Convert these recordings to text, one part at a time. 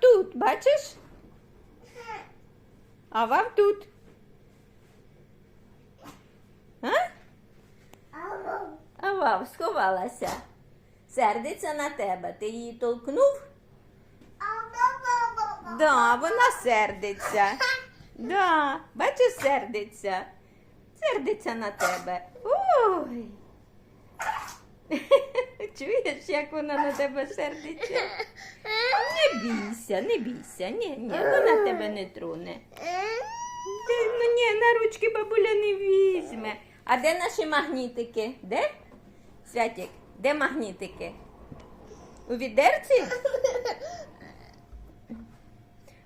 тут, бачиш? А вав тут. А? Вав сховалася. Сердиться на тебе. Ти її толкнув? Да, вона сердиться. Да, бачиш, сердиться. Сердиться на тебе. Ой. Чуєш, як вона на тебе сердиться? Не бійся, не бійся. Ні, ні, вона тебе не троне. Ти, ну ні, на ручки бабуля не візьме. А де наші магнітики? Де? Святік, де магнітики? У відерці?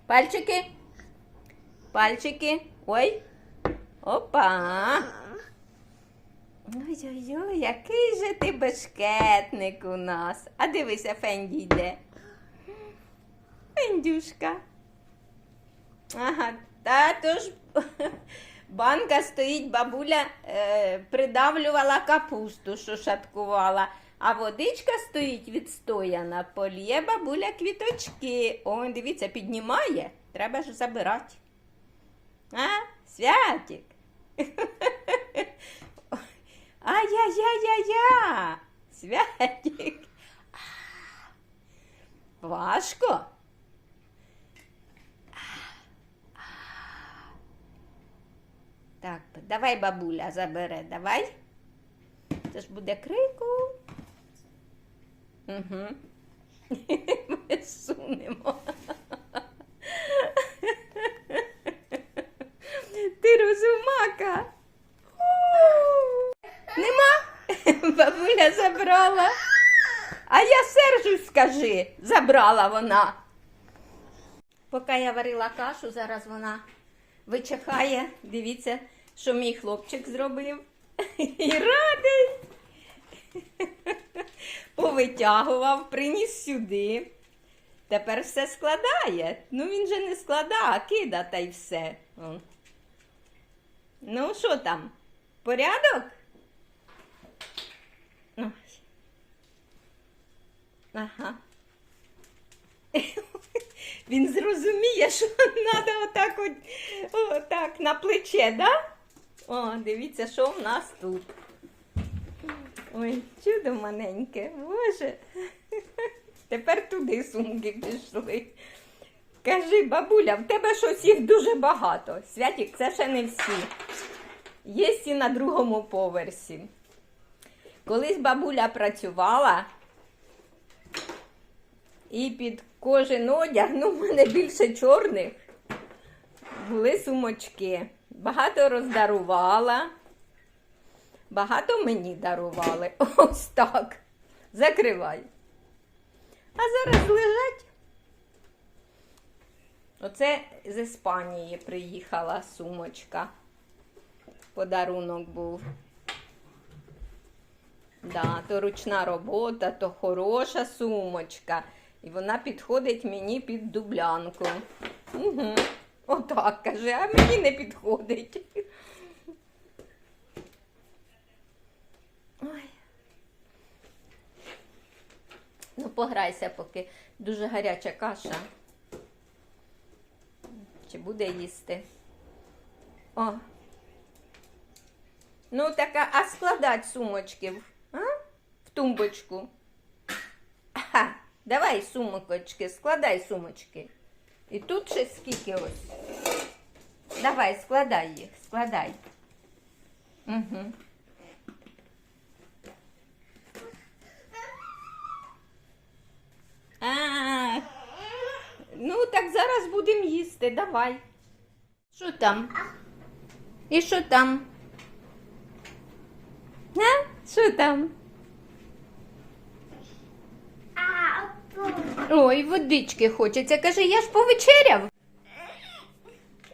Пальчики. Пальчики. Ой. Опа. Ой-ой-ой, який же ти бешкетник у нас. А дивися, Фенді йде. Фендюшка. Ага, та ж банка стоїть, бабуля е, придавлювала капусту, що шаткувала. А водичка стоїть відстояна, полє бабуля квіточки. О, дивіться, піднімає. Треба ж забирати. А, святик. Ай-яй-яй-яй-я. Святик. Важко. Так, давай бабуля забере, давай. Це ж буде крику. Угу. Ми сунемо. Бабуля забрала. А я сержусь, скажи, забрала вона. Поки я варила кашу, зараз вона вичихає. Дивіться, що мій хлопчик зробив. І радий. Повитягував, приніс сюди. Тепер все складає. Ну він же не складає, а кида та й все. Ну, що там? Порядок? Ой. Ага. Він зрозуміє, що треба отак от, отак на плече, да? О, дивіться, що в нас тут. Ой, чудо маленьке, боже. Тепер туди сумки пішли. Кажи, бабуля, в тебе щось їх дуже багато. Святік, це ще не всі. Є і на другому поверсі. Колись бабуля працювала і під кожен одяг, ну, в мене більше чорних, були сумочки. Багато роздарувала, багато мені дарували. Ось так. Закривай. А зараз лежать. Оце з Іспанії приїхала сумочка. Подарунок був. Да, то ручна робота, то хороша сумочка. І вона підходить мені під дублянку. Угу. Отак каже, а мені не підходить. Ой. Ну, пограйся, поки дуже гаряча каша. Чи буде їсти? О. Ну, така, а складать сумочки а? в тумбочку. Давай сумочки, складай сумочки. І тут ще скільки ось. Давай, складай їх, складай. Угу. А, ну так зараз будемо їсти, давай. Що там? І що там? А? Що там? Ой, водички хочеться. Кажи, я ж повечеряв.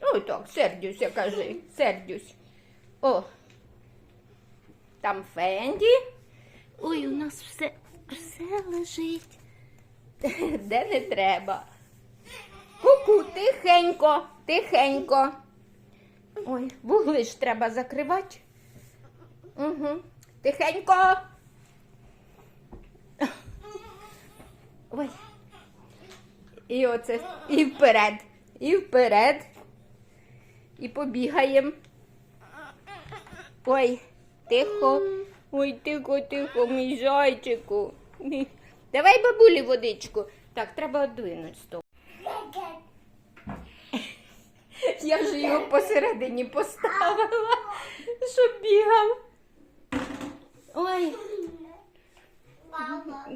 Ой, так, сердюся, кажи, сердюсь. О. Там Фенді. Ой, у нас все, все лежить. Де не треба. Ку-ку, тихенько, тихенько. Ой, вугли ж треба закривати. Угу. Тихенько. Ой. І оце, і вперед, і вперед. І побігаємо. Ой, тихо. Ой, тихо, тихо, мій зайчику. Давай бабулі водичку. Так, треба одвинути стол. Я ж його посередині поставила, щоб бігав. Ой, Мама.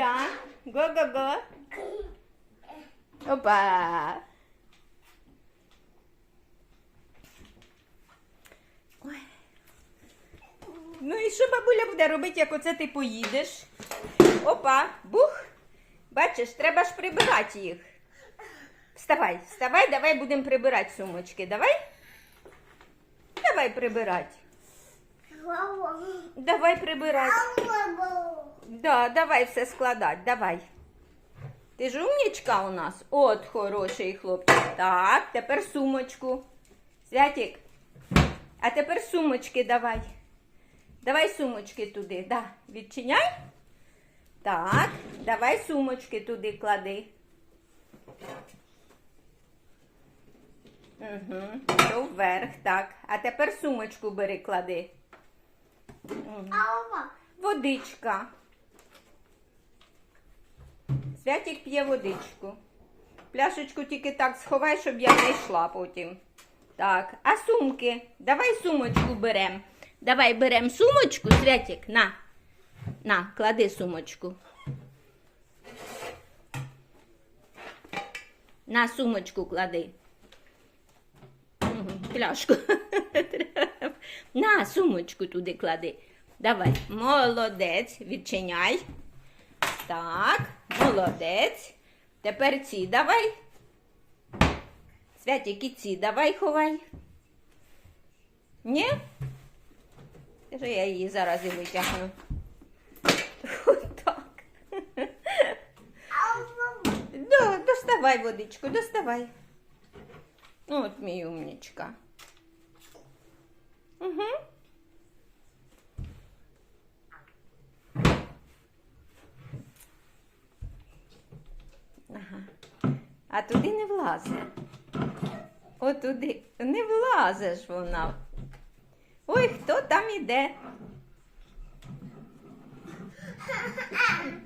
Да, го-го-го. Опа. Ну і що бабуля буде робити, як оце ти поїдеш? Опа, бух. Бачиш, треба ж прибирати їх. Вставай, вставай, давай будемо прибирати сумочки. Давай? Давай прибирати. Давай прибирати. Мама. Да, давай все складати, давай. Ти ж умнічка у нас? От хороший хлопчик. Так, тепер сумочку. Святік. А тепер сумочки давай. Давай сумочки туди. Да. Відчиняй. Так, давай сумочки туди клади. Угу. То вверх, так. А тепер сумочку бери, клади. Водичка. Святік п'є водичку. Пляшечку тільки так сховай, щоб я не йшла потім. Так, а сумки? Давай сумочку берем. Давай берем сумочку, Святік, на. На, клади сумочку. На сумочку клади. Пляшку. На сумочку туди клади. Давай. Молодець. Відчиняй. Так, молодець. Тепер ці давай. Святік, і ці давай ховай. Ні? Що я її зараз і витягну. Мама. Доставай водичку, доставай. От мій умнічка. Угу. Ага. А туди не влазить. От туди не влазиш вона. Ой, хто там іде?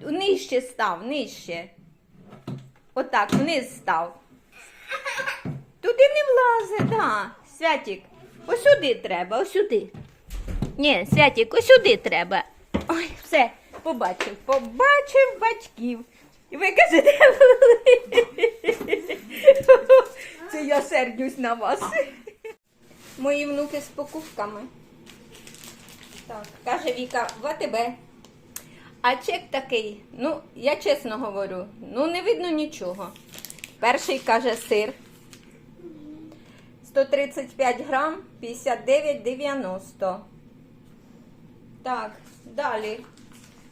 Нижче став, нижче. Отак, вниз став. Не влазить, да. Святік, ось сюди треба, ось сюди. Ні, Святік, ось сюди треба. Ой, все, побачив, побачив батьків. І ви кажете, це я сердюсь на вас. Мої внуки з покупками. Так, каже Віка, в АТБ. А чек такий, ну, я чесно говорю, ну не видно нічого. Перший каже сир. 135 грам, 59,90. Так, далі.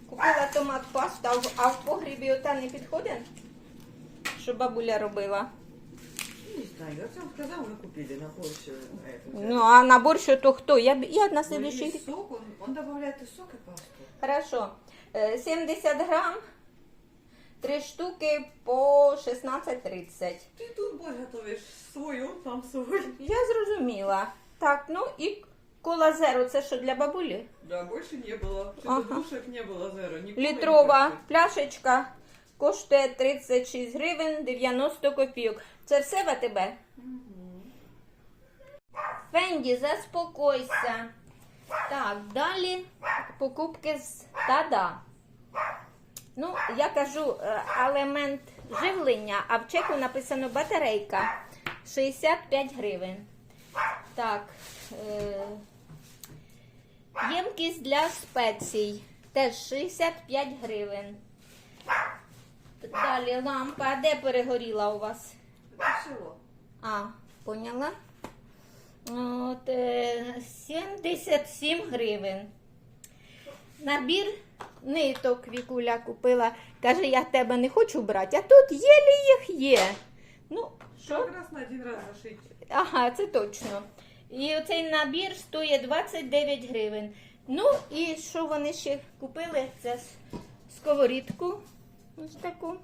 Купила томат пасту, а в- а в погрібі ота не підходить? Що бабуля робила? Не знаю, я сам сказал, мы купили на борщ э, это. Ну, а на борщу то хто? Я, б- я на Ну, следующий есть сок, он, он добавляет и сок, и пасту. Хорошо. Е, 70 грам, 3 штуки по 16,30. Ты тут борщ готовишь свой, он там свой. Я зрозуміла. Так, ну і кола зеро, це що для бабулі? Да, больше не было. Что-то Ага. душек не было, зеро. Не помню, Літрова как пляшечка коштує 36 гривень 90 копійок. Це все в АТБ? Фенді, заспокойся. Так, далі покупки з Тада. Ну, я кажу е, елемент живлення, а в чеку написано батарейка 65 гривень. Так. Е- ємкість для спецій теж 65 гривень. Далі лампа. А де перегоріла у вас? А, поняла? От, е, 77 гривень. Набір ниток Вікуля купила. Каже, я тебе не хочу брати, а тут єлі їх є. Ну, що? Как раз на один раз зашить. Ага, це точно. І оцей набір стоїть 29 гривень. Ну, і що вони ще купили? Це сковорідку. Ось таку.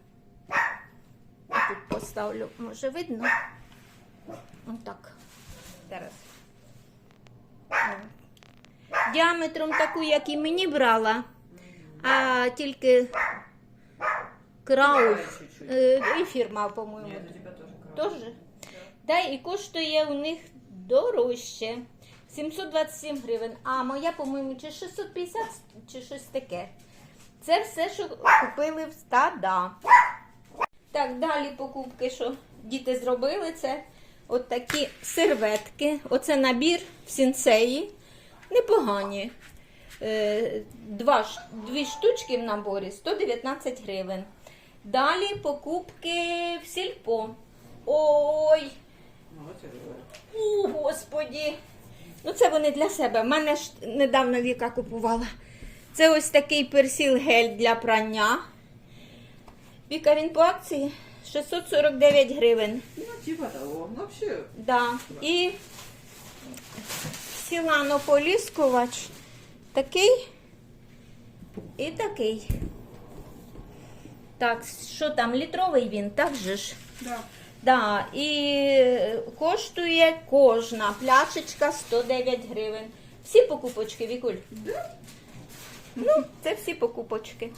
Я тут поставлю, може видно? Отак. Зараз. Діаметром таку, як і мені брала, а тільки крауф. Чуть-чуть. Е, І фірма, по-моєму. Теж? Да, і коштує у них дорожче. 727 гривень. А моя, по-моєму, чи 650, чи щось таке. Це все, що купили в стада. Так, далі покупки, що діти зробили, це от такі серветки. Оце набір в сінцеї. Непогані. Е, Два, дві штучки в наборі 119 гривень. Далі покупки в сільпо. Ой, у, господі. Ну, це вони для себе. В мене ж недавно Віка купувала. Це ось такий персіл-гель для прання. Віка, він по акції 649 гривень. Ну, типа того. Ну, вообще, Да. І Сілано поліскувач. Такий і такий. Так, що там, літровий він, так же ж? да. Да, і коштує кожна пляшечка 109 гривень. Всі покупочки, Вікуль? Ну, це всі покупочки.